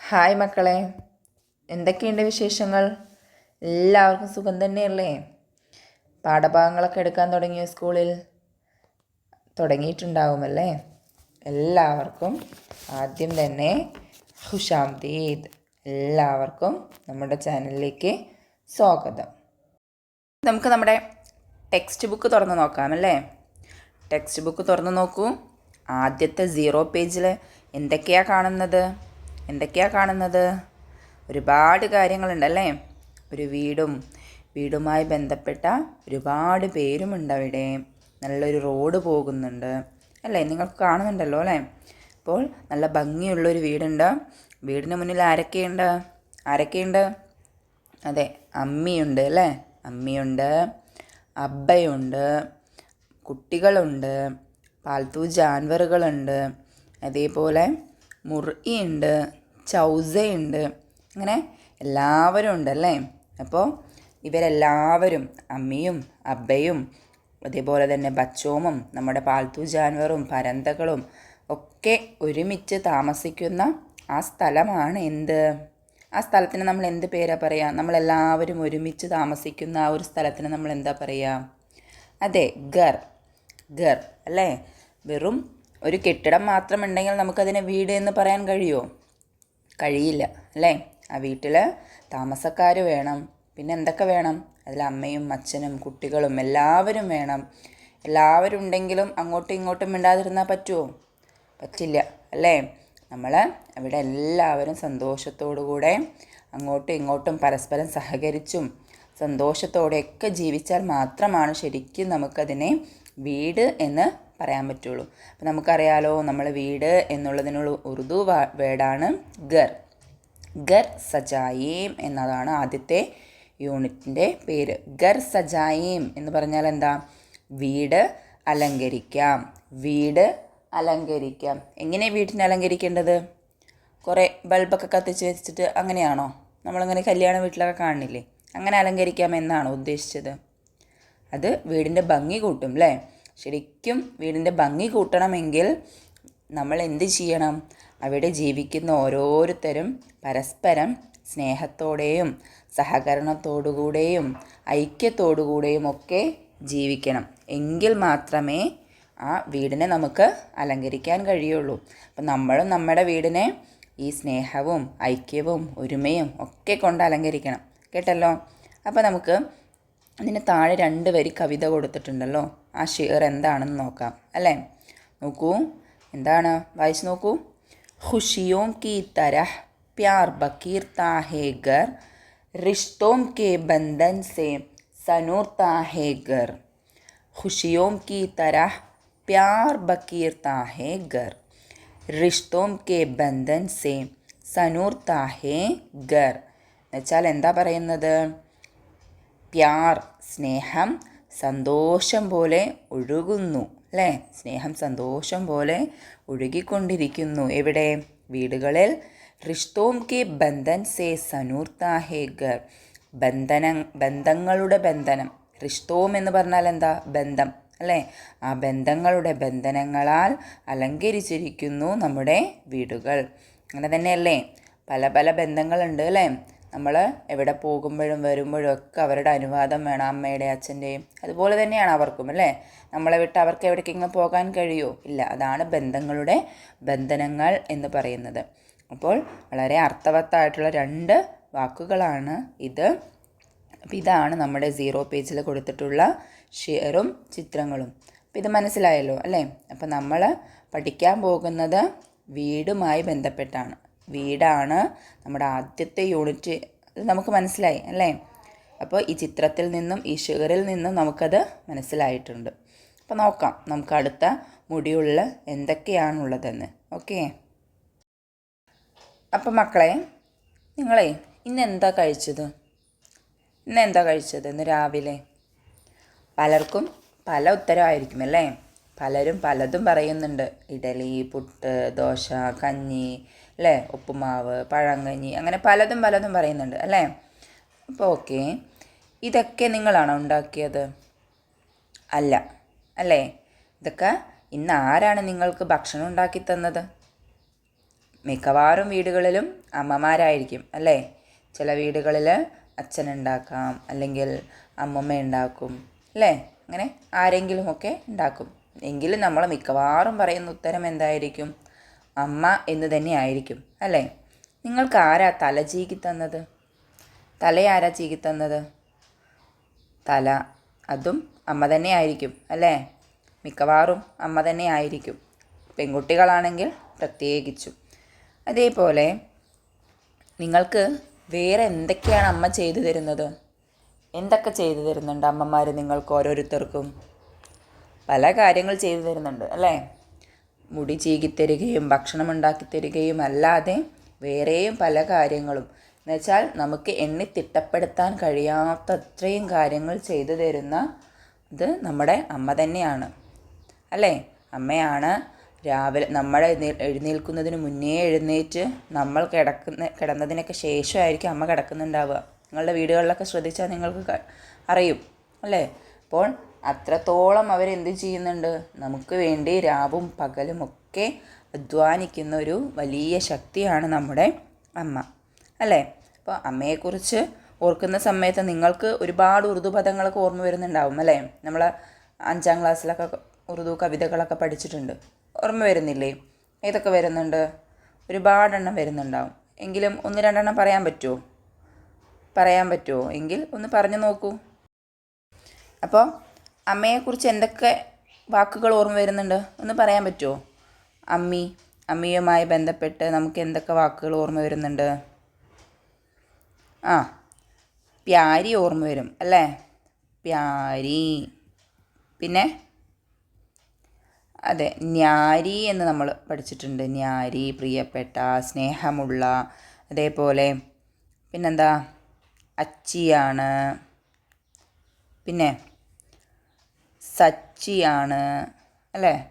Hi മക്കളെ. എന്തൊക്കെയുണ്ട് വിശേഷങ്ങൾ? എല്ലാവർക്കും സുഖം തന്നെയല്ലേ? പാഠഭാഗങ്ങളൊക്കെ എടുക്കാൻ തുടങ്ങിയ സ്കൂളിൽ? തുടങ്ങിയിട്ടുണ്ടാവുമല്ലേ? എല്ലാവർക്കും ആദ്യം തന്നെ ഹുഷാംദീദ് എല്ലാവർക്കും നമ്മുടെ ചാനലിലേക്ക് സ്വാഗതം. നമുക്ക് നമ്മുടെ ടെക്സ്റ്റ് ബുക്ക് തുറന്ന് നോക്കാമല്ലേ? ടെക്സ്റ്റ് ബുക്ക് തുറന്ന് നോക്കൂ. ആദ്യത്തെ സീറോ പേജിൽ എന്തൊക്കെയാണ് കാണുന്നത്? എന്തൊക്കെയാണ് കാണുന്നത്? ഒരുപാട് കാര്യങ്ങളുണ്ടല്ലേ? ഒരു വീടും വീടുമായി ബന്ധപ്പെട്ട ഒരുപാട് പേരുമുണ്ട് അവിടെ നല്ലൊരു റോഡ് പോകുന്നുണ്ട്. അല്ലേ? നിങ്ങൾ കാണുന്നുണ്ടല്ലോ അല്ലേ? അപ്പോൾ നല്ല ഭംഗിയുള്ളൊരു വീടുണ്ട്. വീടിന് മുന്നിൽ ആരൊക്കെയുണ്ട്? ആരൊക്കെയുണ്ട്? അതെ അമ്മിയുണ്ട് അല്ലേ? അമ്മിയുണ്ട് അബ്ബയുണ്ട് കുട്ടികളുണ്ട് പാൽത്തു ജാൻവറുകളുണ്ട് അതേപോലെ മുറിയുണ്ട് ചൗസയുണ്ട് അങ്ങനെ എല്ലാവരും ഉണ്ടല്ലേ അപ്പോൾ ഇവരെല്ലാവരും അമ്മയും അബ്ബയും അതേപോലെ തന്നെ ബച്ചോമും നമ്മുടെ പാൽത്തു ജാനുവറും പരന്തകളും ഒക്കെ ഒരുമിച്ച് താമസിക്കുന്ന ആ സ്ഥലമാണ് എന്ത്? ആ സ്ഥലത്തിന് നമ്മൾ എന്ത് പേരാ പറയുക നമ്മളെല്ലാവരും ഒരുമിച്ച് താമസിക്കുന്ന ആ ഒരു സ്ഥലത്തിന് നമ്മൾ എന്താ പറയുക അതെ ഗർ ഗർ അല്ലേ? വെറും ഒരു കെട്ടിടം മാത്രമുണ്ടെങ്കിൽ നമുക്കതിനെ വീട് എന്ന് പറയാൻ കഴിയുമോ? കഴിയില്ല അല്ലേ? ആ വീട്ടിൽ താമസക്കാർ വേണം പിന്നെ എന്തൊക്കെ വേണം? അതിൽ അമ്മയും അച്ഛനും കുട്ടികളും എല്ലാവരും വേണം. എല്ലാവരും ഉണ്ടെങ്കിലും അങ്ങോട്ടും ഇങ്ങോട്ടും മിണ്ടാതിരുന്നാൽ പറ്റുമോ പറ്റില്ല അല്ലേ? നമ്മൾ അവിടെ എല്ലാവരും സന്തോഷത്തോടു കൂടെ അങ്ങോട്ടും ഇങ്ങോട്ടും പരസ്പരം സഹകരിച്ചും സന്തോഷത്തോടെയൊക്കെ ജീവിച്ചാൽ മാത്രമാണ് ശരിക്കും നമുക്കതിനെ വീട് എന്ന് പറയാൻ പറ്റുള്ളൂ. അപ്പം നമുക്കറിയാലോ നമ്മൾ വീട് എന്നുള്ളതിനുള്ള ഉറുദു വേർഡാണ് ഗർ ഗർ സജായേം എന്നതാണ് ആദ്യത്തെ യൂണിറ്റിന്റെ പേര്. ഗർ സജായേം എന്ന് പറഞ്ഞാൽ എന്താ? വീട് അലങ്കരിക്കാം. വീട് അലങ്കരിക്കാം. എങ്ങനെ വീട്ടിനെ അലങ്കരിക്കേണ്ടത്? കുറേ ബൾബൊക്കെ കത്തിച്ച് വെച്ചിട്ട് അങ്ങനെയാണോ? നമ്മളിങ്ങനെ കല്യാണ വീട്ടിലൊക്കെ കാണുന്നില്ലേ? അങ്ങനെ അലങ്കരിക്കാം എന്നാണോ ഉദ്ദേശിച്ചത്? അത് വീടിന്റെ ഭംഗി കൂട്ടും അല്ലേ ശരിക്കും വീടിന്റെ ഭംഗി കൂട്ടണമെങ്കിൽ നമ്മൾ എന്ത് ചെയ്യണം? അവിടെ ജീവിക്കുന്ന ഓരോരുത്തരും പരസ്പരം സ്നേഹത്തോടെയും സഹകരണത്തോടുകൂടെയും ഐക്യത്തോടുകൂടെയും ഒക്കെ ജീവിക്കണം. എങ്കിൽ മാത്രമേ ആ വീടിനെ നമുക്ക് അലങ്കരിക്കാൻ കഴിയുള്ളൂ. അപ്പം നമ്മളും നമ്മുടെ വീടിനെ ഈ സ്നേഹവും ഐക്യവും ഒരുമയും ഒക്കെ കൊണ്ട് അലങ്കരിക്കണം. കേട്ടല്ലോ? അപ്പോൾ നമുക്ക് അതിന് താഴെ രണ്ട് വരി കവിത കൊടുത്തിട്ടുണ്ടല്ലോ. ആ ഷെയർ എന്താണെന്ന് നോക്കാം. അല്ലേ? നോക്കൂ. എന്താണ്? വായിച്ചു നോക്കൂ. ഖുഷിയോം കി തരഹ് പ്യാർ ബക്കീർ താഹേഗർ ഗർ റിഷ്തോം കെ ബന്ധൻ സേ സനൂർ താഹേഗർ ഗർ. ഖുഷിയോം കി തരഹ് പ്യാർ ബക്കീർ താഹേഗർ ഗർ റിഷ്തോം കെ ബന്ധൻ സേ സനൂർ താഹേഗർ ഗർ. എന്നുവെച്ചാൽ എന്താ പറയുന്നത്? പ്യാർ സ്നേഹം സന്തോഷം പോലെ ഒഴുകുന്നു അല്ലേ? സ്നേഹം സന്തോഷം പോലെ ഒഴുകിക്കൊണ്ടിരിക്കുന്നു. എവിടെ? വീടുകളിൽ. റിഷ്തോം കെ ബന്ധൻ സേ സനൂർത്താ ഹേ ഗർ. ബന്ധന ബന്ധങ്ങളുടെ ബന്ധനം. റിഷ്തോം എന്ന് പറഞ്ഞാൽ എന്താ? ബന്ധം അല്ലേ? ആ ബന്ധങ്ങളുടെ ബന്ധനങ്ങളാൽ അലങ്കരിച്ചിരിക്കുന്നു നമ്മുടെ വീടുകൾ. അങ്ങനെ തന്നെയല്ലേ? പല പല ബന്ധങ്ങളുണ്ട് അല്ലേ? നമ്മൾ എവിടെ പോകുമ്പോഴും വരുമ്പോഴും ഒക്കെ അവരുടെ അനുവാദം വേണം അമ്മയുടെ അച്ഛന്റെയും അതുപോലെ തന്നെയാണ് അവർക്കും അല്ലേ? നമ്മളെ വിട്ട് അവർക്ക് എവിടേക്കെങ്കിലും പോകാൻ കഴിയുമോ ഇല്ല അതാണ് ബന്ധങ്ങളുടെ ബന്ധനങ്ങൾ എന്ന് പറയുന്നത്. അപ്പോൾ വളരെ അർത്ഥവത്തായിട്ടുള്ള രണ്ട് വാക്കുകളാണ് ഇത്. അപ്പോൾ ഇതാണ് നമ്മുടെ സീറോ പേജിൽ കൊടുത്തിട്ടുള്ള ഷെയറും ചിത്രങ്ങളും. അപ്പോൾ ഇത് മനസ്സിലായല്ലോ അല്ലേ? അപ്പോൾ നമ്മൾ പഠിക്കാൻ പോകുന്നത് വീടുമായി ബന്ധപ്പെട്ടാണ്. വീടാണ്. നമ്മുടെ ആദ്യത്തെ യൂണിറ്റ് നമുക്ക് മനസ്സിലായി അല്ലേ? അപ്പോൾ ഈ ചിത്രത്തിൽ നിന്നും ഈ ഷുഗറിൽ നിന്നും നമുക്കത് മനസ്സിലായിട്ടുണ്ട്. അപ്പോൾ നോക്കാം നമുക്ക് അടുത്ത മുടിയുള്ള എന്തൊക്കെയാണുള്ളതെന്ന്. ഓക്കെ? അപ്പം മക്കളെ നിങ്ങളെ ഇന്ന് എന്താ കഴിച്ചത്? ഇന്ന് എന്താ കഴിച്ചത് ഇന്ന് രാവിലെ? പലർക്കും പല ഉത്തരമായിരിക്കും അല്ലേ? പലരും പലതും പറയുന്നുണ്ട്. ഇഡലി പുട്ട് ദോശ കഞ്ഞി അല്ലേ? ഉപ്പുമാവ് പഴങ്കഞ്ഞി അങ്ങനെ പലതും പലതും പറയുന്നുണ്ട് അല്ലേ? അപ്പോൾ ഓക്കെ. ഇതൊക്കെ നിങ്ങളാണോ ഉണ്ടാക്കിയത്? അല്ല അല്ലേ? ഇതൊക്കെ ഇന്ന് ആരാണ് നിങ്ങൾക്ക് ഭക്ഷണം ഉണ്ടാക്കി തന്നത്? മിക്കവാറും വീടുകളിലും അമ്മമാരായിരിക്കും അല്ലേ? ചില വീടുകളിൽ അച്ഛനുണ്ടാക്കാം അല്ലെങ്കിൽ അമ്മമ്മ ഉണ്ടാക്കും അല്ലേ? അങ്ങനെ ആരെങ്കിലുമൊക്കെ ഉണ്ടാക്കും. എങ്കിലും നമ്മൾ മിക്കവാറും പറയുന്ന ഉത്തരം എന്തായിരിക്കും? അമ്മ എന്ന് തന്നെ ആയിരിക്കും അല്ലേ? നിങ്ങൾക്ക് ആരാ തല ചീകി തന്നത്? തലയാരാ ചീകി തന്നത്? തല. അതും അമ്മ തന്നെ ആയിരിക്കും അല്ലേ? മിക്കവാറും അമ്മ തന്നെ ആയിരിക്കും. പെൺകുട്ടികളാണെങ്കിൽ പ്രത്യേകിച്ചും. അതേപോലെ നിങ്ങൾക്ക് വേറെ എന്തൊക്കെയാണ് അമ്മ ചെയ്തു തരുന്നത്? എന്തൊക്കെ ചെയ്തു തരുന്നുണ്ട് അമ്മമാർ നിങ്ങൾക്ക് ഓരോരുത്തർക്കും? പല കാര്യങ്ങൾ ചെയ്തു തരുന്നുണ്ട് അല്ലേ? മുടി ചീകിത്തരികയും ഭക്ഷണം ഉണ്ടാക്കി തരികയും അല്ലാതെ വേറെയും പല കാര്യങ്ങളും. എന്നുവെച്ചാൽ നമുക്ക് എണ്ണി തിട്ടപ്പെടുത്താൻ കഴിയാത്തത്രയും കാര്യങ്ങൾ ചെയ്തു തരുന്ന ഇത് നമ്മുടെ അമ്മ തന്നെയാണ്. അല്ലേ? അമ്മയാണ് രാവിലെ നമ്മൾ എഴുന്നേൽക്കുന്നതിന് മുന്നേ എഴുന്നേറ്റ് നമ്മൾ കിടക്കുന്ന കിടന്നതിനൊക്കെ ശേഷമായിരിക്കും അമ്മ കിടക്കുന്നുണ്ടാവുക. നിങ്ങളുടെ വീടുകളിലൊക്കെ ശ്രദ്ധിച്ചാൽ നിങ്ങൾക്ക് അറിയും. അല്ലേ? അപ്പോൾ അത്രത്തോളം അവരെന്ത് ചെയ്യുന്നുണ്ട്? നമുക്ക് വേണ്ടി രാവും പകലും ഒക്കെ അധ്വാനിക്കുന്ന ഒരു വലിയ ശക്തിയാണ് നമ്മുടെ അമ്മ. അല്ലേ? അപ്പോൾ അമ്മയെക്കുറിച്ച് ഓർക്കുന്ന സമയത്ത് നിങ്ങൾക്ക് ഒരുപാട് ഉറുദു പദങ്ങളൊക്കെ ഓർമ്മ വരുന്നുണ്ടാവും അല്ലേ? നമ്മൾ അഞ്ചാം ക്ലാസ്സിലൊക്കെ ഉറുദു കവിതകളൊക്കെ പഠിച്ചിട്ടുണ്ട്. ഓർമ്മ വരുന്നില്ലേ? ഏതൊക്കെ വരുന്നുണ്ട്? ഒരുപാടെണ്ണം വരുന്നുണ്ടാവും. എങ്കിലും ഒന്ന് രണ്ടെണ്ണം പറയാൻ പറ്റുമോ പറയാൻ പറ്റുമോ എങ്കിൽ ഒന്ന് പറഞ്ഞു നോക്കൂ. അപ്പോൾ അമ്മയെക്കുറിച്ച് എന്തൊക്കെ വാക്കുകൾ ഓർമ്മ വരുന്നുണ്ട്? ഒന്ന് പറയാൻ പറ്റുമോ അമ്മി അമ്മിയുമായി ബന്ധപ്പെട്ട് നമുക്ക് എന്തൊക്കെ വാക്കുകൾ ഓർമ്മ വരുന്നുണ്ട്? ആ പ്യാരി ഓർമ്മ വരും അല്ലേ? പ്യാരി. പിന്നെ? അതെ ന്യാരി എന്ന് നമ്മൾ പഠിച്ചിട്ടുണ്ട്. ന്യാരി പ്രിയപ്പെട്ട സ്നേഹമുള്ള അതേപോലെ പിന്നെന്താ? അച്ചിയാണ്. പിന്നെ? സച്ചിയാണ്. അല്ലേ?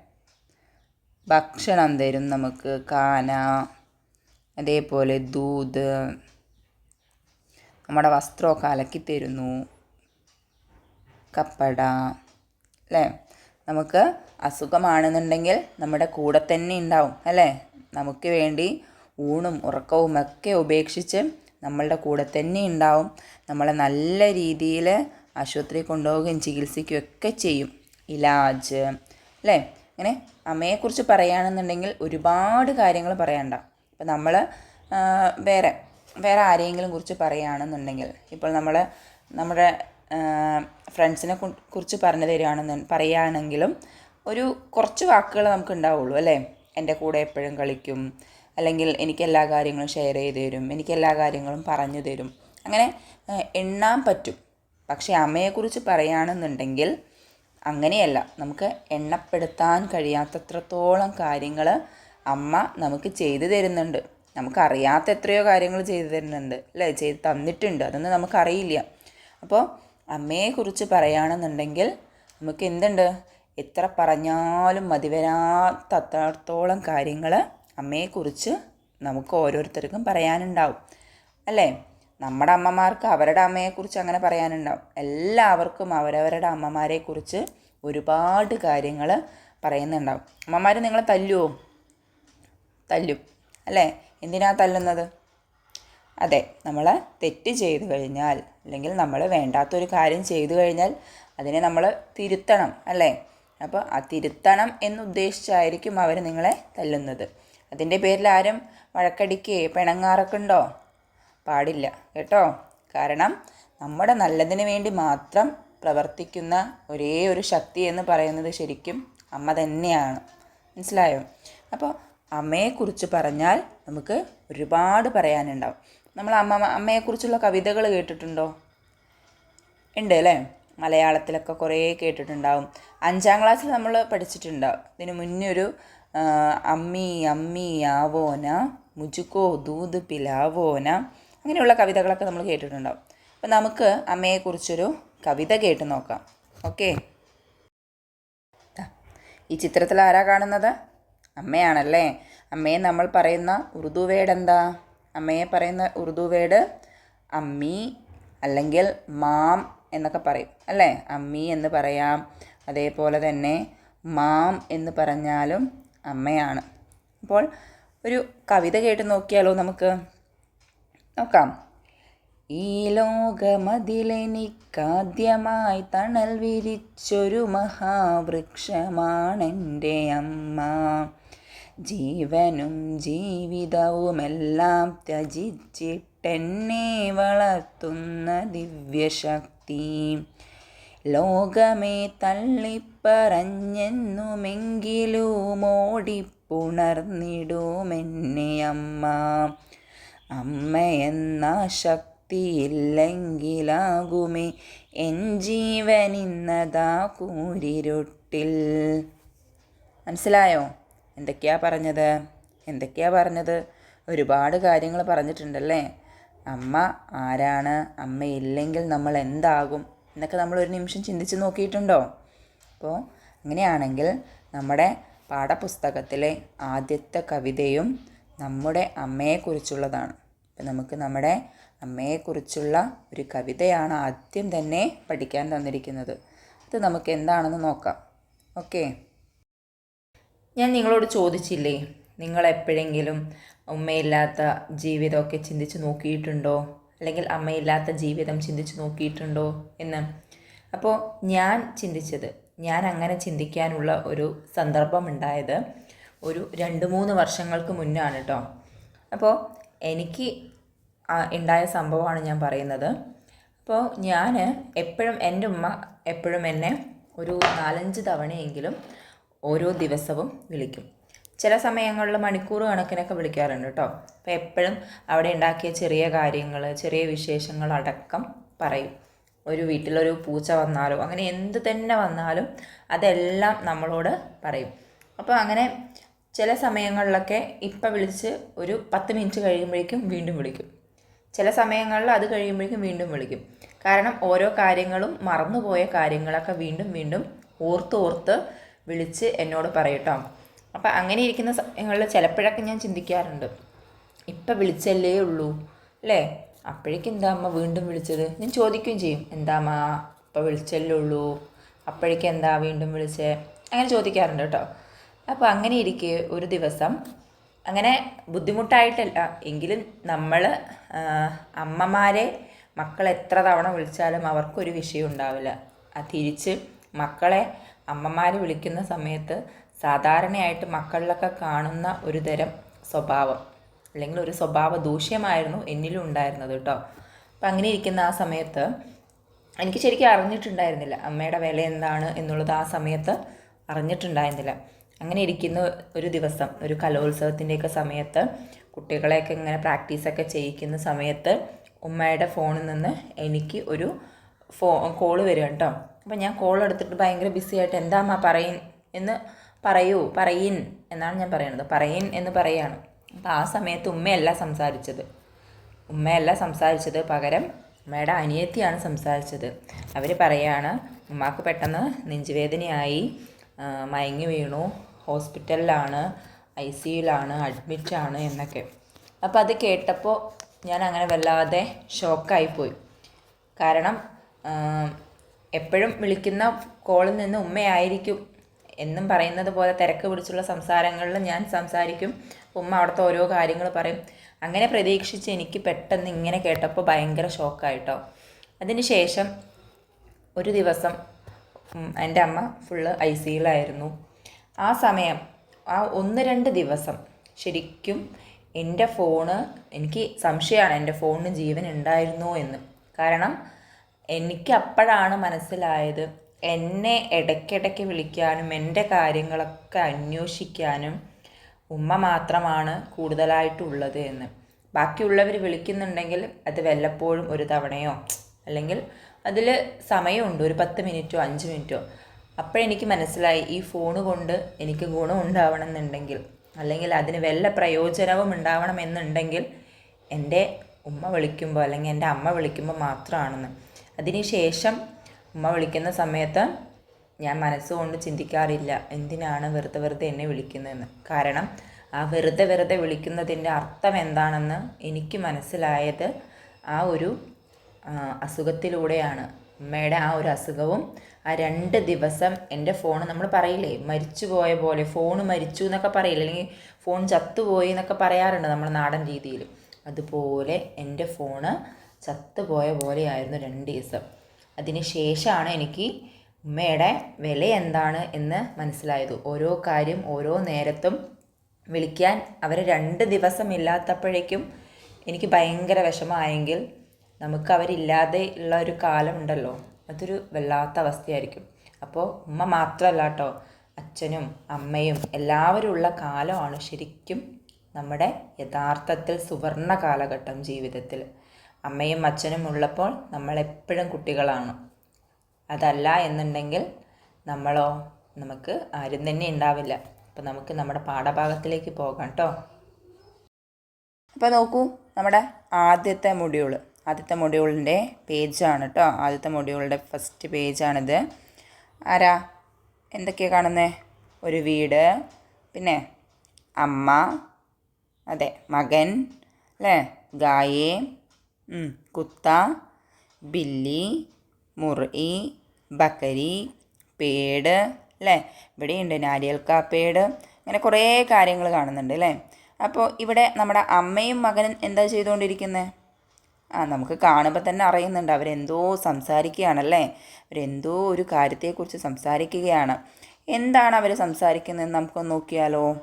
ഭക്ഷണം തരും നമുക്ക്. കാന അതേപോലെ ദൂത്. നമ്മുടെ വസ്ത്രമൊക്കെ അലക്കി തരുന്നു. കപ്പട. അല്ലേ? നമുക്ക് അസുഖമാണെന്നുണ്ടെങ്കിൽ നമ്മുടെ കൂടെ തന്നെ ഉണ്ടാവും. അല്ലേ? നമുക്ക് വേണ്ടി ഊണും ഉറക്കവും ഒക്കെ ഉപേക്ഷിച്ച് നമ്മളുടെ കൂടെ തന്നെ ഉണ്ടാവും. നമ്മളെ നല്ല രീതിയിൽ ആശുപത്രി കൊണ്ടുപോവുകയും ചികിത്സിക്കുകയും ഒക്കെ ചെയ്യും. ഇലാജ് അല്ലേ? അങ്ങനെ അമ്മയെക്കുറിച്ച് പറയുകയാണെന്നുണ്ടെങ്കിൽ ഒരുപാട് കാര്യങ്ങൾ പറയണ്ട. ഇപ്പം നമ്മൾ വേറെ വേറെ ആരെയെങ്കിലും കുറിച്ച് പറയുകയാണെന്നുണ്ടെങ്കിൽ ഇപ്പോൾ നമ്മൾ നമ്മുടെ ഫ്രണ്ട്സിനെ കുറിച്ച് പറഞ്ഞു തരികയാണെന്ന് പറയുകയാണെങ്കിലും ഒരു കുറച്ച് വാക്കുകൾ നമുക്ക് ഉണ്ടാവുള്ളൂ അല്ലേ? എന്റെ കൂടെ എപ്പോഴും കളിക്കും അല്ലെങ്കിൽ എനിക്ക് എല്ലാ കാര്യങ്ങളും ഷെയർ ചെയ്ത് തരും എനിക്ക് എല്ലാ കാര്യങ്ങളും പറഞ്ഞു തരും. അങ്ങനെ എണ്ണാൻ പറ്റും. പക്ഷേ അമ്മയെക്കുറിച്ച് പറയുകയാണെന്നുണ്ടെങ്കിൽ അങ്ങനെയല്ല. നമുക്ക് എണ്ണപ്പെടുത്താൻ കഴിയാത്തത്രത്തോളം കാര്യങ്ങൾ അമ്മ നമുക്ക് ചെയ്തു തരുന്നുണ്ട്. നമുക്കറിയാത്ത എത്രയോ കാര്യങ്ങൾ ചെയ്തു തരുന്നുണ്ട്. അല്ലേ? ചെയ്ത് തന്നിട്ടുണ്ട്. അതൊന്നും നമുക്കറിയില്ല. അപ്പോൾ അമ്മയെക്കുറിച്ച് പറയുകയാണെന്നുണ്ടെങ്കിൽ നമുക്ക് എന്തുണ്ട്? എത്ര പറഞ്ഞാലും മതിവരാത്തത്രത്തോളം കാര്യങ്ങൾ അമ്മയെക്കുറിച്ച് നമുക്ക് ഓരോരുത്തർക്കും പറയാനുണ്ടാവും. അല്ലേ? നമ്മുടെ അമ്മമാർക്ക് അവരുടെ അമ്മയെക്കുറിച്ച് അങ്ങനെ പറയാനുണ്ടാവും. എല്ലാവർക്കും അവരവരുടെ അമ്മമാരെക്കുറിച്ച് ഒരുപാട് കാര്യങ്ങൾ പറയുന്നുണ്ടാവും. അമ്മമാർ നിങ്ങളെ തല്ലുമോ തല്ലും. അല്ലേ? എന്തിനാ തല്ലുന്നത്? അതെ നമ്മൾ തെറ്റ് ചെയ്തു കഴിഞ്ഞാൽ അല്ലെങ്കിൽ നമ്മൾ വേണ്ടാത്തൊരു കാര്യം ചെയ്തു കഴിഞ്ഞാൽ അതിനെ നമ്മൾ തിരുത്തണം അല്ലേ? അപ്പോൾ ആ തിരുത്തണം എന്നുദ്ദേശിച്ചായിരിക്കും അവർ നിങ്ങളെ തല്ലുന്നത്. അതിന്റെ പേരിൽ ആരും വഴക്കടിക്കുകയോ പിണങ്ങാറൊക്കെ ഉണ്ടോ? പാടില്ല കേട്ടോ? കാരണം നമ്മുടെ നല്ലതിന് വേണ്ടി മാത്രം പ്രവർത്തിക്കുന്ന ഒരേ ഒരു ശക്തി എന്ന് പറയുന്നത് ശരിക്കും അമ്മ തന്നെയാണ്. മനസ്സിലായോ? അപ്പോൾ അമ്മയെക്കുറിച്ച് പറഞ്ഞാൽ നമുക്ക് ഒരുപാട് പറയാനുണ്ടാവും. നമ്മൾ അമ്മ അമ്മയെക്കുറിച്ചുള്ള കവിതകൾ കേട്ടിട്ടുണ്ടോ? ഉണ്ട് അല്ലേ? മലയാളത്തിലൊക്കെ കുറേ കേട്ടിട്ടുണ്ടാവും. അഞ്ചാം ക്ലാസ്സിൽ നമ്മൾ പഠിച്ചിട്ടുണ്ടാവും. ഇതിന് മുന്നേ ഒരു അമ്മി അമ്മി ആവോന മുജുക്കോ ദൂത് പിലാവോന അങ്ങനെയുള്ള കവിതകളൊക്കെ നമ്മൾ കേട്ടിട്ടുണ്ടാവും. അപ്പം നമുക്ക് അമ്മയെക്കുറിച്ചൊരു കവിത കേട്ട് നോക്കാം. ഓക്കെ? ഈ ചിത്രത്തിൽ ആരാ കാണുന്നത്? അമ്മയാണല്ലേ? അമ്മയെ നമ്മൾ പറയുന്ന ഉറുദു വേഡ് എന്താ? അമ്മയെ പറയുന്ന ഉറുദു വേഡ് അമ്മി അല്ലെങ്കിൽ മാം എന്നൊക്കെ പറയും അല്ലേ? അമ്മി എന്ന് പറയാം. അതേപോലെ തന്നെ മാം എന്ന് പറഞ്ഞാലും അമ്മയാണ്. അപ്പോൾ ഒരു കവിത കേട്ട് നോക്കിയാലോ നമുക്ക്? നോക്കാം. ഈ ലോകമതിലെനിക്കാദ്യമായി തണൽ വിരിച്ചൊരു മഹാവൃക്ഷമാണെന്റെ അമ്മ. ജീവനും ജീവിതവുമെല്ലാം ത്യജിച്ചിട്ടെന്നെ വളർത്തുന്ന ദിവ്യശക്തി. ലോകമേ തള്ളിപ്പറഞ്ഞെന്നുമെങ്കിലും ഓടിപ്പുണർന്നിടുമെന്നെ അമ്മ. അമ്മയെന്ന ശക്തിയില്ലെങ്കിലാകുമേ. എൻ ജീവനിന്നതാ കൂരിരുട്ടിൽ. മനസ്സിലായോ? എന്തൊക്കെയാ പറഞ്ഞത്? എന്തൊക്കെയാ പറഞ്ഞത്? ഒരുപാട് കാര്യങ്ങൾ പറഞ്ഞിട്ടുണ്ടല്ലേ? അമ്മ ആരാണ്? അമ്മയില്ലെങ്കിൽ നമ്മൾ എന്താകും? എന്നൊക്കെ നമ്മൾ ഒരു നിമിഷം ചിന്തിച്ച് നോക്കിയിട്ടുണ്ടോ? അപ്പോൾ അങ്ങനെയാണെങ്കിൽ നമ്മുടെ പാഠപുസ്തകത്തിലെ ആദ്യത്തെ കവിതയും നമ്മുടെ അമ്മയെക്കുറിച്ചുള്ളതാണ്. അപ്പം നമുക്ക് നമ്മുടെ അമ്മയെക്കുറിച്ചുള്ള ഒരു കവിതയാണ് ആദ്യം തന്നെ പഠിക്കാൻ തന്നിരിക്കുന്നത്. അത് നമുക്ക് എന്താണെന്ന് നോക്കാം. ഓക്കെ. ഞാൻ നിങ്ങളോട് ചോദിച്ചില്ലേ നിങ്ങൾ എപ്പോഴെങ്കിലും ഉമ്മയില്ലാത്ത ജീവിതമൊക്കെ ചിന്തിച്ച് നോക്കിയിട്ടുണ്ടോ? അല്ലെങ്കിൽ അമ്മയില്ലാത്ത ജീവിതം ചിന്തിച്ച് നോക്കിയിട്ടുണ്ടോ എന്ന്. അപ്പോൾ ഞാൻ ചിന്തിച്ചത് ഞാൻ അങ്ങനെ ചിന്തിക്കാനുള്ള ഒരു സന്ദർഭം ഉണ്ടായത് ഒരു രണ്ട് മൂന്ന് വർഷങ്ങൾക്ക് മുന്നാണ് കേട്ടോ അപ്പോൾ എനിക്ക് ഉണ്ടായ സംഭവമാണ് ഞാൻ പറയുന്നത്. അപ്പോൾ ഞാൻ എപ്പോഴും എന്റെ ഉമ്മ എപ്പോഴും എന്നെ ഒരു നാലഞ്ച് തവണയെങ്കിലും ഓരോ ദിവസവും വിളിക്കും. ചില സമയങ്ങളിൽ മണിക്കൂർ കണക്കിനൊക്കെ വിളിക്കാറുണ്ട് കേട്ടോ അപ്പോൾ എപ്പോഴും അവിടെ ഉണ്ടാക്കിയ ചെറിയ കാര്യങ്ങൾ ചെറിയ വിശേഷങ്ങൾ അടക്കം പറയും. ഒരു വീട്ടിലൊരു പൂച്ച വന്നാലോ അങ്ങനെ എന്ത് തന്നെ വന്നാലും അതെല്ലാം നമ്മളോട് പറയും. അപ്പോൾ അങ്ങനെ ചില സമയങ്ങളിലൊക്കെ ഇപ്പം വിളിച്ച് ഒരു പത്ത് മിനിറ്റ് കഴിയുമ്പോഴേക്കും വീണ്ടും വിളിക്കും. ചില സമയങ്ങളിൽ അത് കഴിയുമ്പോഴേക്കും വീണ്ടും വിളിക്കും. കാരണം ഓരോ കാര്യങ്ങളും മറന്നുപോയ കാര്യങ്ങളൊക്കെ വീണ്ടും വീണ്ടും ഓർത്ത് ഓർത്ത് വിളിച്ച് എന്നോട് പറയട്ടോ. അപ്പം അങ്ങനെ ഇരിക്കുന്ന സമയങ്ങളിൽ ചിലപ്പോഴൊക്കെ ഞാൻ ചിന്തിക്കാറുണ്ട്. ഇപ്പം വിളിച്ചല്ലേ ഉള്ളൂ അല്ലേ? അപ്പോഴേക്കും എന്താ അമ്മ വീണ്ടും വിളിച്ചത്? ഞാൻ ചോദിക്കുകയും ചെയ്യും. എന്താ അമ്മ ഇപ്പം വിളിച്ചല്ലേ ഉള്ളൂ? അപ്പോഴേക്കും എന്താ വീണ്ടും വിളിച്ചേ? അങ്ങനെ ചോദിക്കാറുണ്ട് കേട്ടോ. അപ്പോൾ അങ്ങനെ ഇരിക്കെ ഒരു ദിവസം. അങ്ങനെ ബുദ്ധിമുട്ടായിട്ടല്ല. എങ്കിലും നമ്മൾ അമ്മമാരെ മക്കൾ എത്ര തവണ വിളിച്ചാലും അവർക്കൊരു വിഷയം ഉണ്ടാവില്ല. തിരിച്ച് മക്കളെ അമ്മമാർ വിളിക്കുന്ന സമയത്ത് സാധാരണയായിട്ട് മക്കളിലൊക്കെ കാണുന്ന ഒരു തരം സ്വഭാവം അല്ലെങ്കിൽ ഒരു സ്വഭാവ ദൂഷ്യമായിരുന്നു എന്നിലും ഉണ്ടായിരുന്നത് കേട്ടോ അപ്പം അങ്ങനെ ഇരിക്കുന്ന ആ സമയത്ത് എനിക്ക് ശരിക്കും അറിഞ്ഞിട്ടുണ്ടായിരുന്നില്ല. അമ്മയുടെ വില എന്താണ് എന്നുള്ളത് ആ സമയത്ത് അറിഞ്ഞിട്ടുണ്ടായിരുന്നില്ല. അങ്ങനെ ഇരിക്കുന്ന ഒരു ദിവസം ഒരു കലോത്സവത്തിന്റെയൊക്കെ സമയത്ത് കുട്ടികളെയൊക്കെ ഇങ്ങനെ പ്രാക്ടീസൊക്കെ ചെയ്യിക്കുന്ന സമയത്ത് ഉമ്മയുടെ ഫോണിൽ നിന്ന് എനിക്ക് ഒരു ഫോ കോൾ വരും കേട്ടോ. അപ്പം ഞാൻ കോൾ എടുത്തിട്ട് ഭയങ്കര ബിസി ആയിട്ട് എന്താ അമ്മ പറയിൻ എന്ന് പറയൂ പറയിൻ എന്നാണ് ഞാൻ പറയുന്നത് പറയിൻ എന്ന് പറയാണ്. അപ്പോൾ ആ സമയത്ത് ഉമ്മയല്ല സംസാരിച്ചത്. ഉമ്മയല്ല സംസാരിച്ചത് പകരം ഉമ്മയുടെ അനിയത്തിയാണ് സംസാരിച്ചത്. അവർ പറയാണ് ഉമ്മാക്ക് പെട്ടെന്ന് നെഞ്ചുവേദനയായി മയങ്ങി വീണു. ഹോസ്പിറ്റലിലാണ് ഐ സിയിലാണ് അഡ്മിറ്റാണ് എന്നൊക്കെ. അപ്പോൾ അത് കേട്ടപ്പോൾ ഞാൻ അങ്ങനെ വല്ലാതെ ഷോക്കായിപ്പോയി കാരണം എപ്പോഴും വിളിക്കുന്ന കോളിൽ നിന്ന് ഉമ്മയായിരിക്കും എന്നും പറയുന്നത് പോലെ തിരക്ക് പിടിച്ചുള്ള സംസാരങ്ങളിൽ ഞാൻ സംസാരിക്കും. ഉമ്മ അവിടുത്തെ ഓരോ കാര്യങ്ങൾ പറയും. അങ്ങനെ പ്രതീക്ഷിച്ച് എനിക്ക് പെട്ടെന്ന് ഇങ്ങനെ കേട്ടപ്പോൾ ഭയങ്കര ഷോക്കായിട്ടോ. അതിന് ശേഷം ഒരു ദിവസം എന്റെ അമ്മ ഫുള്ള് ഐ സിയിലായിരുന്നു ആ സമയം ആ ഒന്ന് രണ്ട് ദിവസം ശരിക്കും എന്റെ ഫോണ് എനിക്ക് സംശയമാണ് എന്റെ ഫോണിന് ജീവൻ ഉണ്ടായിരുന്നു എന്ന്. കാരണം എനിക്ക് അപ്പോഴാണ് മനസ്സിലായത് എന്നെ ഇടയ്ക്കിടയ്ക്ക് വിളിക്കാനും എന്റെ കാര്യങ്ങളൊക്കെ അന്വേഷിക്കാനും ഉമ്മ മാത്രമാണ് കൂടുതലായിട്ടുള്ളത് എന്ന്. ബാക്കിയുള്ളവർ വിളിക്കുന്നുണ്ടെങ്കിൽ അത് വല്ലപ്പോഴും ഒരു തവണയോ അല്ലെങ്കിൽ അതിൽ സമയമുണ്ട്. ഒരു പത്ത് മിനിറ്റോ അഞ്ച് മിനിറ്റോ. അപ്പോഴെനിക്ക് മനസ്സിലായി ഈ ഫോൺ കൊണ്ട് എനിക്ക് ഗുണം ഉണ്ടാവണം എന്നുണ്ടെങ്കിൽ അല്ലെങ്കിൽ അതിന് വല്ല പ്രയോജനവും ഉണ്ടാവണം എന്നുണ്ടെങ്കിൽ എന്റെ ഉമ്മ വിളിക്കുമ്പോൾ അല്ലെങ്കിൽ എന്റെ അമ്മ വിളിക്കുമ്പോൾ മാത്രമാണെന്ന് അതിനുശേഷം ഉമ്മ വിളിക്കുന്ന സമയത്ത് ഞാൻ മനസ്സുകൊണ്ട് ചിന്തിക്കാറില്ല എന്തിനാണ് വെറുതെ വെറുതെ എന്നെ വിളിക്കുന്നതെന്ന്. കാരണം ആ വെറുതെ വെറുതെ വിളിക്കുന്നതിന്റെ അർത്ഥം എന്താണെന്ന് എനിക്ക് മനസ്സിലായത് ആ ഒരു അസുഖത്തിലൂടെയാണ്. ഉമ്മയുടെ ആ ഒരു അസുഖവും ആ രണ്ട് ദിവസം എന്റെ ഫോൺ നമ്മൾ പറയില്ലേ മരിച്ചു പോയ പോലെ ഫോൺ മരിച്ചു എന്നൊക്കെ പറയില്ല അല്ലെങ്കിൽ ഫോൺ ചത്തുപോയി എന്നൊക്കെ പറയാറുണ്ട് നമ്മുടെ നാടൻ രീതിയിൽ. അതുപോലെ എന്റെ ഫോണ് ചത്തുപോയ പോലെയായിരുന്നു രണ്ട് ദിവസം. അതിന് ശേഷമാണ് എനിക്ക് ഉമ്മയുടെ വില എന്താണ് എന്ന് മനസ്സിലായത്. ഓരോ കാര്യം ഓരോ നേരത്തും വിളിക്കാൻ അവർ രണ്ട് ദിവസം ഇല്ലാത്തപ്പോഴേക്കും എനിക്ക് ഭയങ്കര വിഷമമായെങ്കിൽ നമുക്ക് അവരില്ലാതെ ഉള്ള ഒരു കാലം ഉണ്ടല്ലോ അതൊരു വല്ലാത്ത അവസ്ഥയായിരിക്കും. അപ്പോൾ ഉമ്മ മാത്രമല്ല കേട്ടോ അച്ഛനും അമ്മയും എല്ലാവരും ഉള്ള കാലമാണ് ശരിക്കും നമ്മുടെ യഥാർത്ഥത്തിൽ സുവർണ കാലഘട്ടം ജീവിതത്തിൽ. അമ്മയും അച്ഛനും ഉള്ളപ്പോൾ നമ്മളെപ്പോഴും കുട്ടികളാണ്. അതല്ല എന്നുണ്ടെങ്കിൽ നമ്മളോ നമുക്ക് ആരും തന്നെ ഉണ്ടാവില്ല. അപ്പോൾ നമുക്ക് നമ്മുടെ പാഠഭാഗത്തിലേക്ക് പോകാം കേട്ടോ അപ്പോൾ നോക്കൂ നമ്മുടെ ആദ്യത്തെ മൊഡ്യൂൾ ആദ്യത്തെ മൊഡ്യൂളിന്റെ പേജാണ് കേട്ടോ. ആദ്യത്തെ മൊഡ്യൂളിന്റെ ഫസ്റ്റ് പേജാണിത്. ആരാ? എന്തൊക്കെയാണ് കാണുന്നത് ഒരു വീട് പിന്നെ അമ്മ അതെ മകൻ അല്ലേ? ഗായേ കുത്ത ബില്ലി മുറി ബക്കരി പേട് അല്ലേ? ഇവിടെയുണ്ട് നാരിയൽ കാ പേട്. അങ്ങനെ കുറേ കാര്യങ്ങൾ കാണുന്നുണ്ട് അല്ലേ? അപ്പോൾ ഇവിടെ നമ്മുടെ അമ്മയും മകനും എന്താ ചെയ്തുകൊണ്ടിരിക്കുന്നത് ആ നമുക്ക് കാണുമ്പോൾ തന്നെ അറിയുന്നുണ്ട്. അവരെന്തോ സംസാരിക്കുകയാണല്ലേ? അവരെന്തോ ഒരു കാര്യത്തെക്കുറിച്ച് സംസാരിക്കുകയാണ്. എന്താണ് അവർ സംസാരിക്കുന്നതെന്ന് നമുക്ക് നോക്കിയാലോ?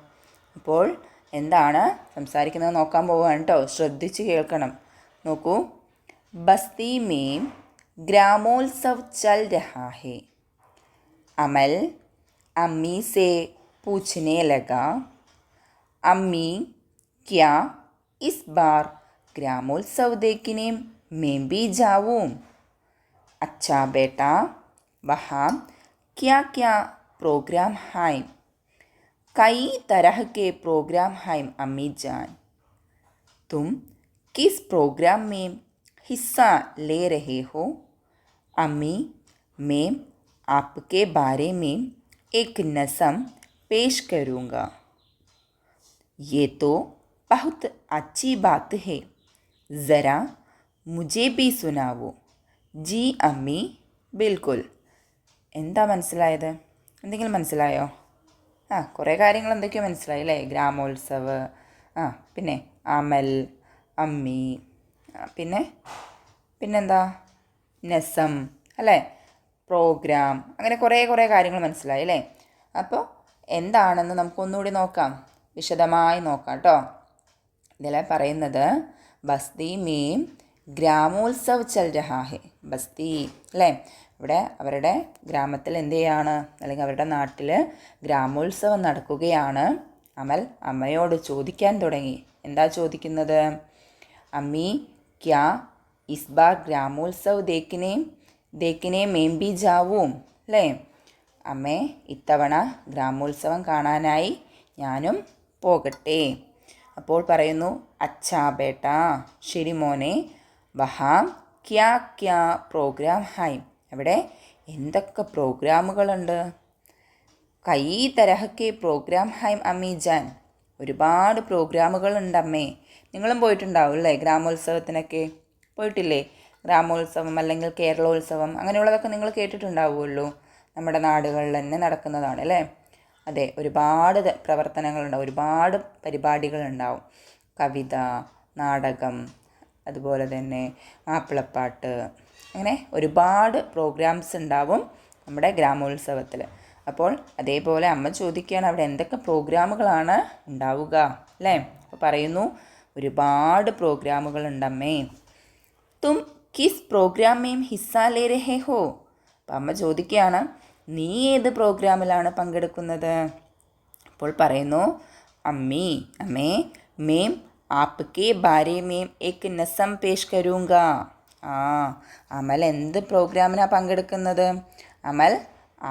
അപ്പോൾ എന്താണ് സംസാരിക്കുന്നത് നോക്കാൻ പോവുകയാണ് കേട്ടോ ശ്രദ്ധിച്ച് കേൾക്കണം. നോക്കൂ. ബസ്തി മേ ഗ്രാമോത്സവ് ചൽ രഹാ ഹെ അമൽ അമ്മി സേ പൂച്ചിനെ ലഗ. അമ്മി ക്യാ ഇസ് ബാർ ग्रामोत्सव देखने मैं भी जाऊँ। अच्छा बेटा, वहाँ क्या क्या प्रोग्राम हैं? कई तरह के प्रोग्राम हैं, अम्मी जान। तुम किस प्रोग्राम में हिस्सा ले रहे हो? अम्मी, मैं आपके बारे में एक नसम पेश करूँगा। ये तो बहुत अच्छी बात है। ज़रा മുജേ ബി സുനാവോ ജി അമ്മി ബിൽക്കുൽ എന്താ മനസ്സിലായത്? എന്തെങ്കിലും മനസ്സിലായോ? ആ കുറേ കാര്യങ്ങൾ എന്തൊക്കെയോ മനസ്സിലായി അല്ലേ? ഗ്രാമോത്സവ് ആ പിന്നെ അമൽ അമ്മി പിന്നെ പിന്നെന്താ? നെസം അല്ലേ? പ്രോഗ്രാം അങ്ങനെ കുറേ കുറേ കാര്യങ്ങൾ മനസ്സിലായി അല്ലേ? അപ്പോൾ എന്താണെന്ന് നമുക്കൊന്നുകൂടി നോക്കാം. വിശദമായി നോക്കാം കേട്ടോ. ഇതിലെ പറയുന്നത് ബസ്തി മീം ഗ്രാമോത്സവ് ചൽ രഹാഹെ. ബസ്തി അല്ലേ? ഇവിടെ അവരുടെ ഗ്രാമത്തിൽ എന്ത് ചെയ്യാണ്? അല്ലെങ്കിൽ അവരുടെ നാട്ടിൽ ഗ്രാമോത്സവം നടക്കുകയാണ്. അമൽ അമ്മയോട് ചോദിക്കാൻ തുടങ്ങി. എന്താ ചോദിക്കുന്നത്? അമ്മി ക്യാ ഇസ് ബാർ ഗ്രാമോത്സവ് ദേക്കിനേം? ദേക്കിനെ മേമ്പി ജാവും അല്ലേ? അമ്മേ ഇത്തവണ ഗ്രാമോത്സവം കാണാനായി ഞാനും പോകട്ടെ. അപ്പോൾ പറയുന്നു അച്ഛാ ബേട്ട ശരി മോനെ വഹാം ക്യാ ക്യാ പ്രോഗ്രാം ഹായ് അവിടെ എന്തൊക്കെ പ്രോഗ്രാമുകളുണ്ട്? കൈ തരഹക്കെ പ്രോഗ്രാം ഹൈം അമ്മി ജാൻ. ഒരുപാട് പ്രോഗ്രാമുകളുണ്ട് അമ്മേ. നിങ്ങളും പോയിട്ടുണ്ടാവും അല്ലേ ഗ്രാമോത്സവത്തിനൊക്കെ? പോയിട്ടില്ലേ? ഗ്രാമോത്സവം അല്ലെങ്കിൽ കേരളോത്സവം അങ്ങനെയുള്ളതൊക്കെ നിങ്ങൾ കേട്ടിട്ടുണ്ടാവുമല്ലോ. നമ്മുടെ നാടുകളിൽ തന്നെ നടക്കുന്നതാണ് അല്ലേ? അതെ ഒരുപാട് പ്രവർത്തനങ്ങളുണ്ട് പ്രവർത്തനങ്ങളുണ്ടാവും ഒരുപാട് പരിപാടികളുണ്ടാവും. കവിത നാടകം അതുപോലെ തന്നെ മാപ്പിളപ്പാട്ട് അങ്ങനെ ഒരുപാട് പ്രോഗ്രാംസ് ഉണ്ടാവും നമ്മുടെ ഗ്രാമോത്സവത്തിൽ അപ്പോൾ അതേപോലെ അമ്മ ചോദിക്കുകയാണ് അവിടെ എന്തൊക്കെ പ്രോഗ്രാമുകളാണ് ഉണ്ടാവുക? അല്ലേ? അപ്പോൾ പറയുന്നു ഒരുപാട് പ്രോഗ്രാമുകളുണ്ട് അമ്മേ. തും കിസ് പ്രോഗ്രാം മേം രഹേ ഹോ. അപ്പം അമ്മ ചോദിക്കുകയാണ് നീ ഏത് പ്രോഗ്രാമിലാണ് പങ്കെടുക്കുന്നത്? അപ്പോൾ പറയുന്നു അമ്മി അമ്മേ മേം ആപ്കെ ബാരെ മേം എക് നസം പേഷ് കരൂങ്ക ആ അമൽ എന്ത് പ്രോഗ്രാമിനാണ് പങ്കെടുക്കുന്നത്? അമൽ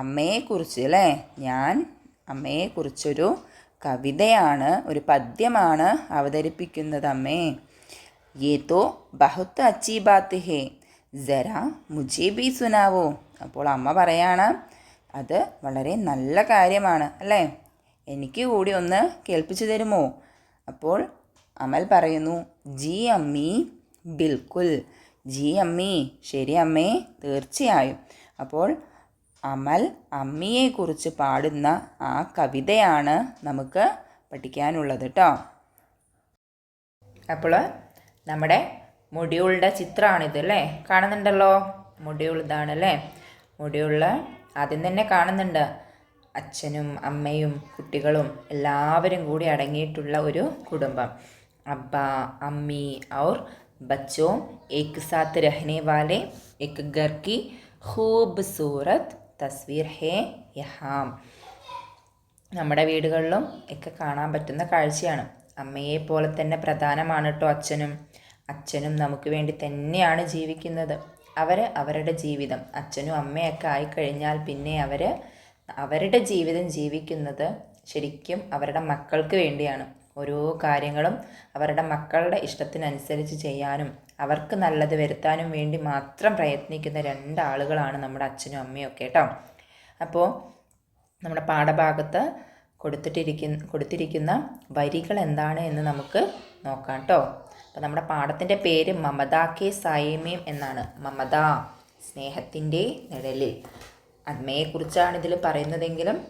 അമ്മയെക്കുറിച്ച് അല്ലേ ഞാൻ അമ്മയെക്കുറിച്ചൊരു കവിതയാണ് ഒരു പദ്യമാണ് അവതരിപ്പിക്കുന്നത് അമ്മേ. യേ തോ ബഹുത്ത് അച്ചീ ബാത്ത് ഹേ ജരാ മുജേ ബി സുനാവോ. അപ്പോൾ അമ്മ പറയാണ് അത് വളരെ നല്ല കാര്യമാണ് അല്ലേ? എനിക്ക് കൂടി ഒന്ന് കേൾപ്പിച്ചു തരുമോ? അപ്പോൾ അമൽ പറയുന്നു ജി അമ്മി ബിൽക്കുൽ. ജി അമ്മി ശരി അമ്മേ തീർച്ചയായും. അപ്പോൾ അമൽ അമ്മിയെക്കുറിച്ച് പാടുന്ന ആ കവിതയാണ് നമുക്ക് പഠിക്കാനുള്ളത് കേട്ടോ അപ്പോൾ നമ്മുടെ മൊഡ്യൂളിന്റെ ചിത്രമാണിത് അല്ലേ? കാണുന്നുണ്ടല്ലോ? മൊഡ്യൂൾ ഇതാണല്ലേ മൊഡ്യൂളിൽ ആദ്യം തന്നെ കാണുന്നുണ്ട്. അച്ഛനും അമ്മയും കുട്ടികളും എല്ലാവരും കൂടി അടങ്ങിയിട്ടുള്ള ഒരു കുടുംബം. അബ്ബ അമ്മി ഔർ ബച്ചോ ഏക് സാത്ത് രഹ്നെ വാലെ ഏക് ഗർക്കി സൂറത്ത് തസ്വീർ ഹേ യഹാം. നമ്മുടെ വീടുകളിലും ഒക്കെ കാണാൻ പറ്റുന്ന കാഴ്ചയാണ്. അമ്മയെ പോലെ തന്നെ പ്രധാനമാണ് കേട്ടോ അച്ഛനും. അച്ഛനും നമുക്ക് വേണ്ടി തന്നെയാണ് ജീവിക്കുന്നത്. അവർ അവരുടെ ജീവിതം. അച്ഛനും അമ്മയൊക്കെ ആയിക്കഴിഞ്ഞാൽ പിന്നെ അവർ അവരുടെ ജീവിതം ജീവിക്കുന്നത് ശരിക്കും അവരുടെ മക്കൾക്ക് വേണ്ടിയാണ്. ഓരോ കാര്യങ്ങളും അവരുടെ മക്കളുടെ ഇഷ്ടത്തിനനുസരിച്ച് ചെയ്യാനും അവർക്ക് നല്ലത് വരുത്താനും വേണ്ടി മാത്രം പ്രയത്നിക്കുന്ന രണ്ടാളുകളാണ് നമ്മുടെ അച്ഛനും അമ്മയും ഒക്കെ കേട്ടോ. അപ്പോൾ നമ്മുടെ പാഠഭാഗത്ത് കൊടുത്തിട്ടിരിക്കുന്ന കൊടുത്തിരിക്കുന്ന വരികൾ എന്താണ് എന്ന് നമുക്ക് നോക്കാം കേട്ടോ. അപ്പോൾ നമ്മുടെ പാടത്തിന്റെ പേര് മമത കെ സായമേം എന്നാണ്. മമത സ്നേഹത്തിന്റെ നിഴലിൽ. അമ്മയെക്കുറിച്ചാണ് ഇതിൽ പറയുന്നതെങ്കിലും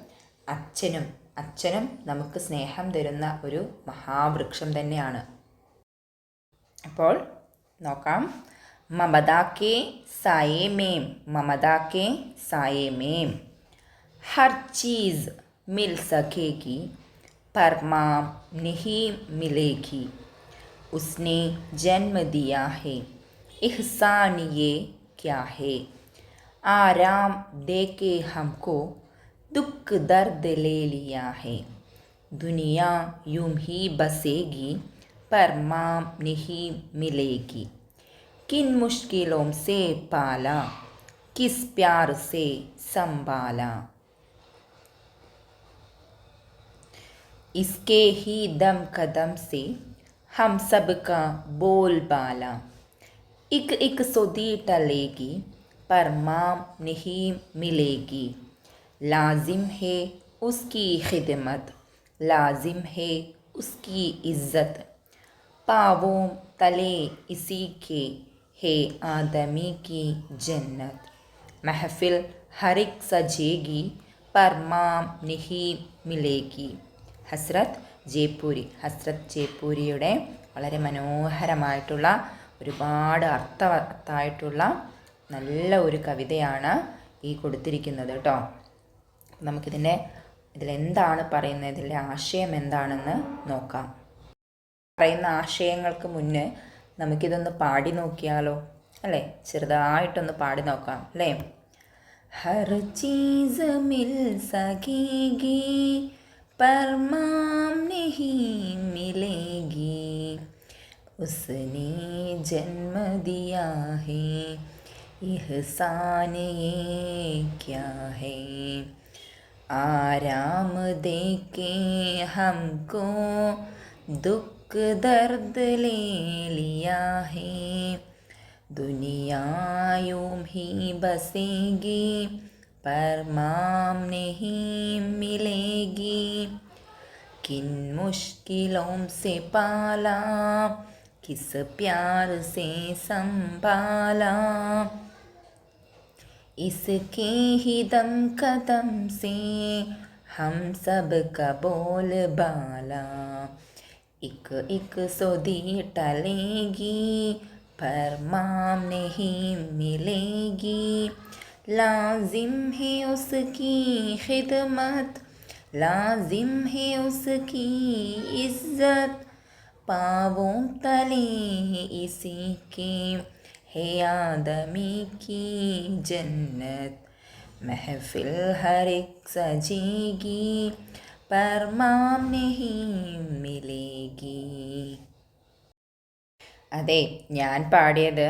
അച്ഛനും അച്ഛനും നമുക്ക് സ്നേഹം തരുന്ന ഒരു മഹാവൃക്ഷം തന്നെയാണ്. അപ്പോൾ നോക്കാം. മമത കെ സായമേം മമത കെ സായമേം. ഹർ ചീസ് മിൽ സഖേഗി പർമാം നിഹി മിലേഖി. उसने जन्म दिया है। एहसान ये क्या है? आराम दे के हमको दुख दर्द ले लिया है। दुनिया यूँ ही बसेगी, पर माँ नहीं मिलेगी। किन मुश्किलों से पाला, किस प्यार से संभाला। इसके ही दम कदम से हम सब का बोल बाला। इक इक सोदी टलेगी, पर माँ नहीं मिलेगी। लाजिम है उसकी खिदमत, लाजिम है उसकी इज़्ज़त। पावो तले इसी के है आदमी की जन्नत। महफिल हर एक सजेगी, पर माँ नहीं मिलेगी। हसरत ജയ്പൂരി ഹസ്രത് ജയ്പൂരിയുടെ വളരെ മനോഹരമായിട്ടുള്ള ഒരുപാട് അർത്ഥവത്തായിട്ടുള്ള നല്ല ഒരു കവിതയാണ് ഈ കൊടുത്തിരിക്കുന്നത് കേട്ടോ. നമുക്കിതിന്റെ ഇതിലെന്താണ് പറയുന്നത് ഇതിന്റെ ആശയം എന്താണെന്ന് നോക്കാം. പറയുന്ന ആശയങ്ങൾക്ക് മുന്നേ നമുക്കിതൊന്ന് പാടി നോക്കിയാലോ? അല്ലേ? ചെറുതായിട്ടൊന്ന് പാടി നോക്കാം അല്ലേ? ഹർ ചീസ് മിൽ സകേഗി पर माम नहीं मिलेगी। उसने जन्म दिया है। एहसान ये क्या है? आराम दे के हमको दुख दर्द ले लिया है। दुनिया यूँ ही बसेगी। पर माम नहीं मिलेगी। किन मुश्किलों से पाला, किस प्यार से संभाला। इसके ही दम कदम से हम सब का बोल बाला। एक एक सोदी टलेगी, पर माम नहीं मिलेगी। लाजिम है उसकी खिदमत लाजिम है उसकी इज्जत पावों तले इसी के है आदमी की जन्नत महफिल हर एक सजेगी पर माम नहीं मिलेगी അതെ ഞാൻ പാടിയത്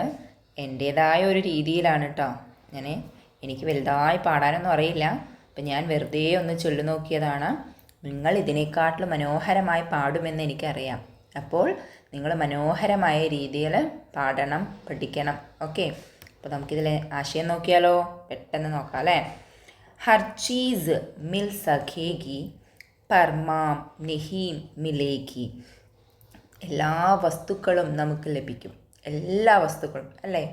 എൻ്റേതായ ഒരു രീതിയിലാണ് കേട്ടോ ഞാൻ എനിക്ക് വലുതായി പാടാനൊന്നും അറിയില്ല. അപ്പം ഞാൻ വെറുതെ ഒന്ന് ചൊല്ലു നോക്കിയതാണ്. നിങ്ങൾ ഇതിനേക്കാട്ടിലും മനോഹരമായി പാടുമെന്ന് എനിക്കറിയാം. അപ്പോൾ നിങ്ങൾ മനോഹരമായ രീതിയിൽ പാടണം പഠിക്കണം. ഓക്കെ? അപ്പോൾ നമുക്കിതിൽ ആശയം നോക്കിയാലോ? പെട്ടെന്ന് നോക്കാം അല്ലേ? ഹർ ചീസ് മിൽ സഖേഗി പർമാം നെഹീം മിലേഗി എല്ലാ വസ്തുക്കളും നമുക്ക് ലഭിക്കും. എല്ലാ വസ്തുക്കളും അല്ലേ?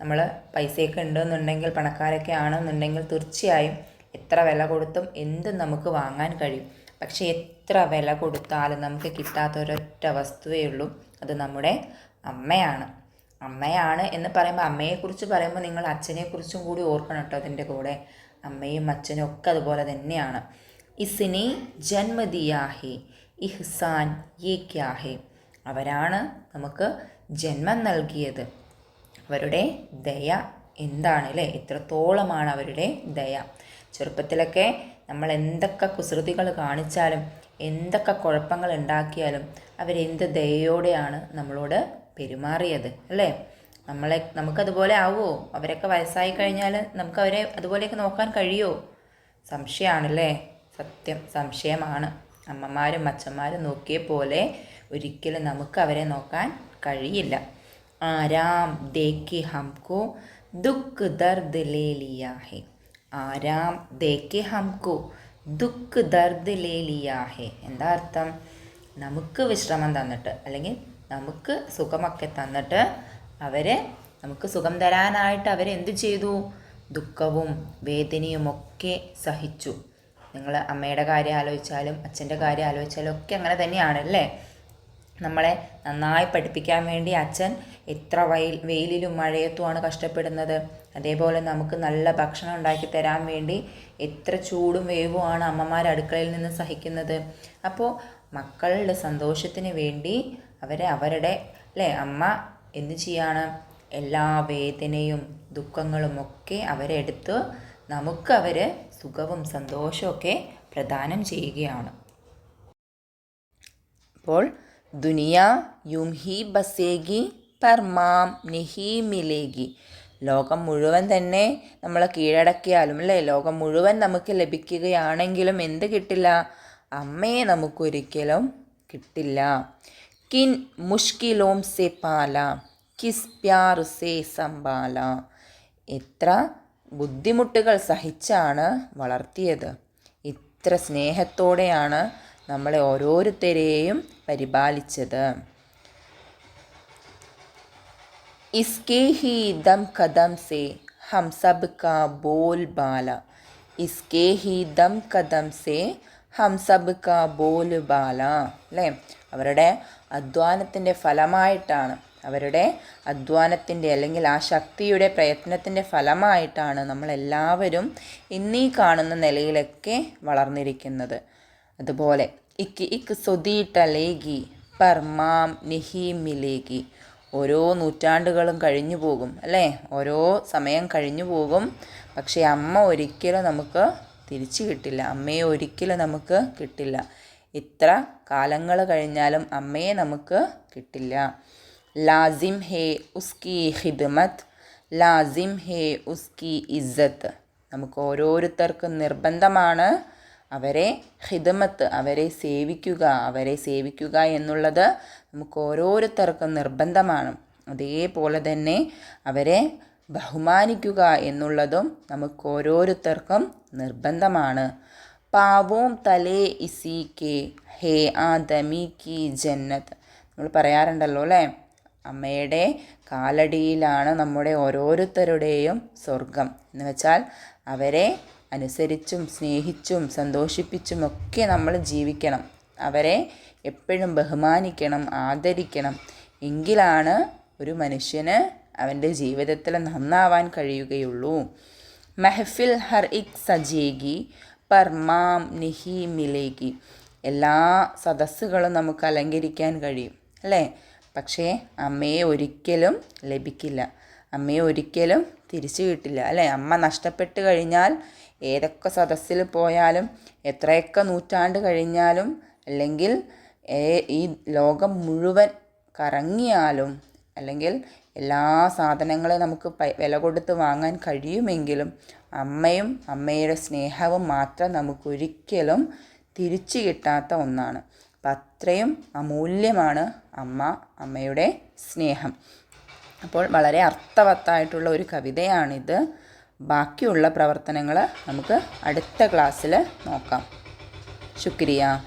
നമ്മൾ പൈസയൊക്കെ ഉണ്ടെന്നുണ്ടെങ്കിൽ പണക്കാരൊക്കെ ആണെന്നുണ്ടെങ്കിൽ തീർച്ചയായും എത്ര വില കൊടുത്തും എന്തും നമുക്ക് വാങ്ങാൻ കഴിയും. പക്ഷേ എത്ര വില കൊടുത്താലും നമുക്ക് കിട്ടാത്ത ഒരൊറ്റ വസ്തുവേ ഉള്ളൂ. അത് നമ്മുടെ അമ്മയാണ്. അമ്മയാണ് എന്ന് പറയുമ്പോൾ അമ്മയെക്കുറിച്ച് പറയുമ്പോൾ നിങ്ങൾ അച്ഛനെക്കുറിച്ചും കൂടി ഓർക്കണം കേട്ടോ അതിന്റെ കൂടെ. അമ്മയും അച്ഛനും ഒക്കെ അതുപോലെ തന്നെയാണ്. ഇസിനെ ജന്മദിയാഹെ ഇഹ്സാൻ യേ അവരാണ് നമുക്ക് ജന്മം നൽകിയത്. അവരുടെ ദയ എന്താണ് അല്ലേ എത്രത്തോളമാണ് അവരുടെ ദയ? ചെറുപ്പത്തിലൊക്കെ നമ്മൾ എന്തൊക്കെ കുസൃതികൾ കാണിച്ചാലും എന്തൊക്കെ കുഴപ്പങ്ങൾ ഉണ്ടാക്കിയാലും അവരെന്ത് ദയയോടെയാണ് നമ്മളോട് പെരുമാറിയത് അല്ലേ? നമ്മളെ നമുക്കതുപോലെ ആവുമോ? അവരൊക്കെ വയസ്സായി കഴിഞ്ഞാൽ നമുക്ക് അവരെ അതുപോലെയൊക്കെ നോക്കാൻ കഴിയുമോ? സംശയമാണല്ലേ? സത്യം സംശയമാണ്. അമ്മമാരും അച്ഛന്മാരും നോക്കിയ പോലെ ഒരിക്കലും നമുക്ക് അവരെ നോക്കാൻ കഴിയില്ല. ആരാം ദേക്കെ ഹംകോ ദുഃഖ് ദർദ് ലേ ലിയാ ഹെ ആരാം ദേക്കെ ഹംകോ ദുഃഖ് ദർദ് ലേ ലിയാ ഹെ എന്താ അർത്ഥം? നമുക്ക് വിശ്രമം തന്നിട്ട് അല്ലെങ്കിൽ നമുക്ക് സുഖമൊക്കെ തന്നിട്ട് അവരെ നമുക്ക് സുഖം തരാനായിട്ട് അവരെന്ത് ചെയ്തു? ദുഃഖവും വേദനയും ഒക്കെ സഹിച്ചു. നിങ്ങൾ അമ്മയുടെ കാര്യം ആലോചിച്ചാലും അച്ഛന്റെ കാര്യം ആലോചിച്ചാലും ഒക്കെ അങ്ങനെ തന്നെയാണ് അല്ലേ? നമ്മളെ നന്നായി പഠിപ്പിക്കാൻ വേണ്ടി അച്ഛൻ എത്ര വെയിൽ വെയിലിലും മഴയത്തുമാണ് കഷ്ടപ്പെടുന്നത്. അതേപോലെ നമുക്ക് നല്ല ഭക്ഷണം ഉണ്ടാക്കി തരാൻ വേണ്ടി എത്ര ചൂടും വേവുമാണ് അമ്മമാർ അടുക്കളയിൽ നിന്ന് സഹിക്കുന്നത്. അപ്പോൾ മക്കളുടെ സന്തോഷത്തിന് വേണ്ടി അവരെ അവരുടെ അല്ലേ? അമ്മ എന്ത് ചെയ്യാണ്? എല്ലാ വേദനയും ദുഃഖങ്ങളും ഒക്കെ അവരെടുത്ത് നമുക്ക് അവർ സുഖവും സന്തോഷമൊക്കെ പ്രദാനം ചെയ്യുകയാണ്. അപ്പോൾ ദുനിയ യും ഹി ബസേഗി പർമാം നിഹി മിലേഗി. ലോകം മുഴുവൻ തന്നെ നമ്മളെ കീഴടക്കിയാലും അല്ലേ? ലോകം മുഴുവൻ നമുക്ക് ലഭിക്കുകയാണെങ്കിലും എന്ത് കിട്ടില്ല? അമ്മയെ നമുക്കൊരിക്കലും കിട്ടില്ല. കിൻ മുഷ്കിലോം സെ പാല കിസ് പ്യാർ സെ സംബാല എത്ര ബുദ്ധിമുട്ടുകൾ സഹിച്ചാണ് വളർത്തിയത്. ഇത്ര സ്നേഹത്തോടെയാണ് നമ്മളെ ഓരോരുത്തരെയും പരിപാലിച്ചത്. ഇസ്കേ ദം കദം സേ ഹം സബ് കാ ബോൽ ബാല. ഇസ്കേഹി ദം കദം സേ ഹം സബ് കാ ബോൽ ബാല. അല്ലേ? അവരുടെ അധ്വാനത്തിന്റെ ഫലമായിട്ടാണ്. അവരുടെ അധ്വാനത്തിന്റെ അല്ലെങ്കിൽ ആ ശക്തിയുടെ പ്രയത്നത്തിന്റെ ഫലമായിട്ടാണ് നമ്മളെല്ലാവരും ഇന്നീ കാണുന്ന നിലയിലൊക്കെ വളർന്നിരിക്കുന്നത്. അതുപോലെ ഇക്ക് ഇക്ക് സ്വദീട്ടലേഗി പർമാം മിലേഗി ഓരോ നൂറ്റാണ്ടുകളും കഴിഞ്ഞു പോകും അല്ലേ? ഓരോ സമയം കഴിഞ്ഞു പോകും. പക്ഷേ അമ്മ ഒരിക്കലും നമുക്ക് തിരിച്ചു കിട്ടില്ല. അമ്മയെ ഒരിക്കലും നമുക്ക് കിട്ടില്ല. ഇത്ര കാലങ്ങൾ കഴിഞ്ഞാലും അമ്മയെ നമുക്ക് കിട്ടില്ല. ലാസിം ഹേ ഉസ്കി ഹിദ്മത്ത് ലാസിം ഹേ ഉസ്കി ഇസ്സത്ത്. നമുക്ക് ഓരോരുത്തർക്കും നിർബന്ധമാണ് അവരെ ഹിദമത്ത് അവരെ സേവിക്കുക അവരെ സേവിക്കുക എന്നുള്ളത് നമുക്ക് ഓരോരുത്തർക്കും നിർബന്ധമാണ്. അതേപോലെ തന്നെ അവരെ ബഹുമാനിക്കുക എന്നുള്ളതും നമുക്ക് ഓരോരുത്തർക്കും നിർബന്ധമാണ്. പാവോം തലേ ഇസി കെ ഹേ ആ ദമി കി ജന്നത്ത്. നമ്മൾ പറയാറുണ്ടല്ലോ അല്ലേ? അമ്മയുടെ കാലടിയിലാണ് നമ്മുടെ ഓരോരുത്തരുടെയും സ്വർഗം എന്ന് വെച്ചാൽ അവരെ അനുസരിച്ചും സ്നേഹിച്ചും സന്തോഷിപ്പിച്ചും ഒക്കെ നമ്മൾ ജീവിക്കണം. അവരെ എപ്പോഴും ബഹുമാനിക്കണം ആദരിക്കണം. എങ്കിലാണ് ഒരു മനുഷ്യന് അവന്റെ ജീവിതത്തിൽ നന്നാവാൻ കഴിയുകയുള്ളൂ. മെഹഫിൽ ഹർ ഇക് സജേഗി പർമാം നിഹി മിലേഗി എല്ലാ സദസ്സുകളും നമുക്ക് അലങ്കരിക്കാൻ കഴിയും അല്ലേ? പക്ഷേ അമ്മയെ ഒരിക്കലും ലഭിക്കില്ല. അമ്മയെ ഒരിക്കലും തിരിച്ചു കിട്ടില്ല അല്ലേ? അമ്മ നഷ്ടപ്പെട്ട് കഴിഞ്ഞാൽ ഏതൊക്കെ സദസ്സിൽ പോയാലും എത്രയൊക്കെ നൂറ്റാണ്ട് കഴിഞ്ഞാലും അല്ലെങ്കിൽ ഈ ലോകം മുഴുവൻ കറങ്ങിയാലും അല്ലെങ്കിൽ എല്ലാ സാധനങ്ങളെ നമുക്ക് വില കൊടുത്ത് വാങ്ങാൻ കഴിയുമെങ്കിലും അമ്മയും അമ്മയുടെ സ്നേഹവും മാത്രം നമുക്കൊരിക്കലും തിരിച്ചു കിട്ടാത്ത ഒന്നാണ്. അപ്പം അത്രയും അമൂല്യമാണ് അമ്മ അമ്മയുടെ സ്നേഹം. അപ്പോൾ വളരെ അർത്ഥവത്തായിട്ടുള്ള ഒരു കവിതയാണിത്. ബാക്കിയുള്ള പ്രവർത്തനങ്ങൾ നമുക്ക് അടുത്ത ക്ലാസ്സിൽ നോക്കാം. ശുക്രിയ.